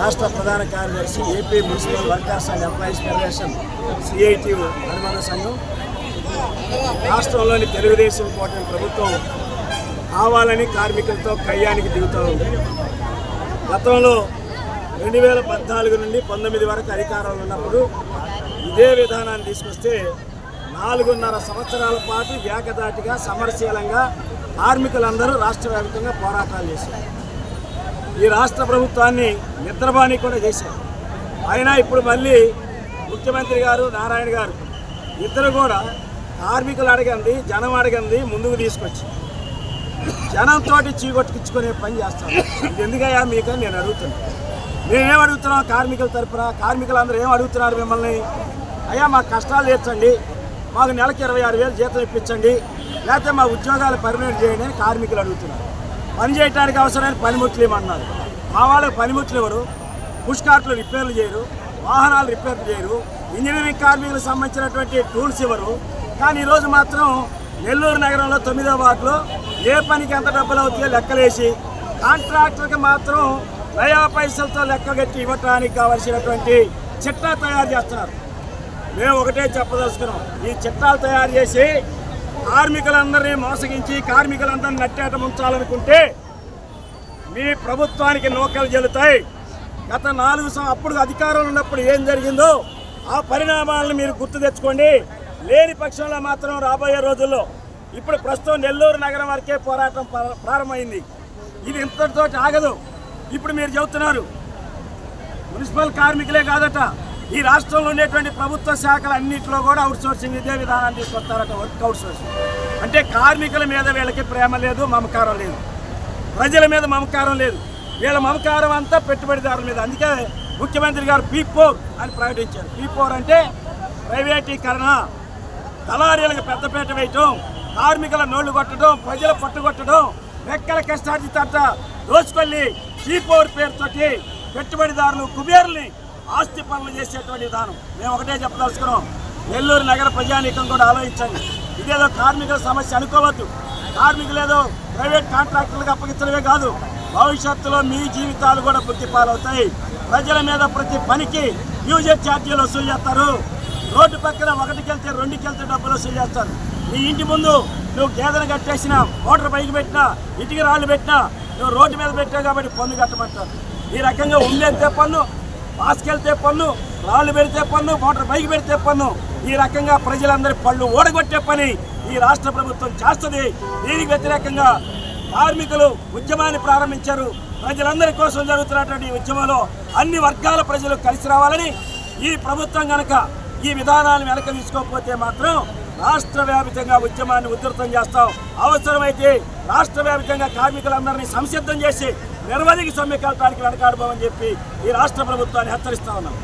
రాష్ట్ర ప్రధాన కార్యదర్శి AP municipal workers and employees federation CIT అనుబంధ సంఘం. రాష్ట్రంలోని తెలుగుదేశం కూటమి ప్రభుత్వం కావాలని కార్మికులతో కయ్యానికి దిగుతూ ఉంది. గతంలో రెండు వేల పద్నాలుగు నుండి పంతొమ్మిది వరకు అధికారంలో ఉన్నప్పుడు ఇదే విధానాన్ని తీసుకొస్తే నాలుగున్నర సంవత్సరాల పాటు ఏకదాటిగా సమరశీలంగా కార్మికులందరూ రాష్ట్ర వ్యాప్తంగా పోరాటాలు చేశారు. ఈ రాష్ట్ర ప్రభుత్వాన్ని నిద్రబాని కూడా చేశారు. అయినా ఇప్పుడు మళ్ళీ ముఖ్యమంత్రి గారు నారాయణ గారు ఇద్దరు కూడా కార్మికులు అడగండి జనం అడగండి ముందుకు తీసుకొచ్చి జనంతో చీకొట్టుకునే పని చేస్తాను ఇది ఎందుకయ్యా మీకని నేను అడుగుతున్నాను మేమేం అడుగుతున్నాం కార్మికుల తరఫున కార్మికులందరూ ఏం అడుగుతున్నారు మిమ్మల్ని? అయ్యా మాకు కష్టాలు తీర్చండి. మాకు నెలకి ఇరవై ఆరు వేలు జీతం ఇప్పించండి. లేకపోతే మా ఉద్యోగాలు పర్మినెంట్ చేయండి అని కార్మికులు అడుగుతున్నారు. పని చేయడానికి అవసరమైన పనిముట్లు ఇవ్వమన్నారు మా వాళ్ళకి పనిముట్లు ఎవరు? పుష్కార్ట్లు రిపేర్లు చేయరు వాహనాలు రిపేర్లు చేయరు ఇంజనీరింగ్ కార్మికులకు సంబంధించినటువంటి టూల్స్ ఇవ్వరు. కానీ ఈరోజు మాత్రం నెల్లూరు నగరంలో తొమ్మిదో వార్డులో ఏ పనికి ఎంత డబ్బులు అవుతాయో లెక్కలేసి కాంట్రాక్టర్కి మాత్రం నయా పైసలతో లెక్కగట్టి ఇవ్వటానికి కావలసినటువంటి చిట్టా తయారు చేస్తున్నారు. మేము ఒకటే చెప్పదలుచుకున్నాం. ఈ చిట్టాలు తయారు చేసి కార్మికులందరినీ మోసగించి కార్మికులందరినీ నట్టేట ముంచాలనుకుంటే మీ ప్రభుత్వానికి నూకలు చెల్లుతాయి గత నాలుగు అప్పుడు అధికారంలో ఉన్నప్పుడు ఏం జరిగిందో ఆ పరిణామాలను మీరు గుర్తు తెచ్చుకోండి. లేని పక్షంలో మాత్రం రాబోయే రోజుల్లో ఇప్పుడు ప్రస్తుతం నెల్లూరు నగరం వరకే పోరాటం ప్రారంభమైంది. ఇది ఇంతటితో ఆగదు. ఇప్పుడు మీరు చెబుతున్నారు మున్సిపల్ కార్మికులే కాదట. ఈ రాష్ట్రంలో ఉండేటువంటి ప్రభుత్వ శాఖలు అన్నింటిలో కూడా అవుట్ సోర్సింగ్ ఇదే విధానాన్ని తీసుకొస్తారట వర్క్ అవుట్ సోర్సింగ్ అంటే కార్మికుల మీద వీళ్ళకి ప్రేమ లేదు మమకారం లేదు. ప్రజల మీద మమకారం లేదు. వీళ్ళ మమకారం అంతా పెట్టుబడిదారుల మీద. అందుకే ముఖ్యమంత్రి గారు పీ ఫోర్ అని ప్రకటించారు. పీ ఫోర్ అంటే ప్రైవేటీకరణ. దళారీలకు పెద్దపేట వేయటం కార్మికుల నోళ్ళు కొట్టడం ప్రజల పట్టుకొట్టడం రెక్కల కష్టార్జిత దోచుకొని పీ ఫోర్ పేరుతోటి పెట్టుబడిదారులు కుబేరుల్ని ఆస్తి పనులు చేసేటువంటి విధానం. మేము ఒకటే చెప్పదలుచుకున్నాం. నెల్లూరు నగర ప్రజానీకం కూడా ఆలోచించండి. ఇదేదో కార్మికుల సమస్య అనుకోవద్దు. కార్మికులు ఏదో ప్రైవేట్ కాంట్రాక్టర్లకు అప్పగించడమే కాదు భవిష్యత్తులో మీ జీవితాలు కూడా బుద్ధి పాలవుతాయి ప్రజల మీద ప్రతి పనికి యూజర్ ఛార్జీలు వసూలు చేస్తారు. రోడ్డు పక్కన ఒకటికి వెళ్తే రెండుకి వెళ్తే డబ్బులు వసూలు చేస్తారు. నీ ఇంటి ముందు నువ్వు గేదెను కట్టేసినా మోటార్ పైకి పెట్టినా ఇటుక రాళ్ళు పెట్టినా నువ్వు రోడ్డు మీద పెట్టావు కాబట్టి పన్ను కట్టమంటారు. ఈ రకంగా ఉండేంతే పన్ను. పాసుకెళ్తే పన్ను రాళ్ళు పెడితే పన్ను మోటార్ బైక్ పెడితే పన్ను. ఈ రకంగా ప్రజలందరి పళ్ళు ఓడగొట్టే పని ఈ రాష్ట్ర ప్రభుత్వం చేస్తుంది. దీనికి వ్యతిరేకంగా కార్మికులు ఉద్యమాన్ని ప్రారంభించారు. ప్రజలందరి కోసం జరుగుతున్నటువంటి ఉద్యమంలో అన్ని వర్గాల ప్రజలు కలిసి రావాలని ఈ ప్రభుత్వం కనుక ఈ విధానాన్ని వెనక తీసుకోకపోతే మాత్రం రాష్ట్ర వ్యాప్తంగా ఉద్యమాన్ని ఉధృతం చేస్తాం. అవసరమైతే రాష్ట్ర వ్యాప్తంగా కార్మికులందరినీ సంసిద్ధం చేసి నిర్వధిక సమ్మె కలటానికి వెనకాడబోమని చెప్పి ఈ రాష్ట్ర ప్రభుత్వాన్ని హెచ్చరిస్తా ఉన్నాం.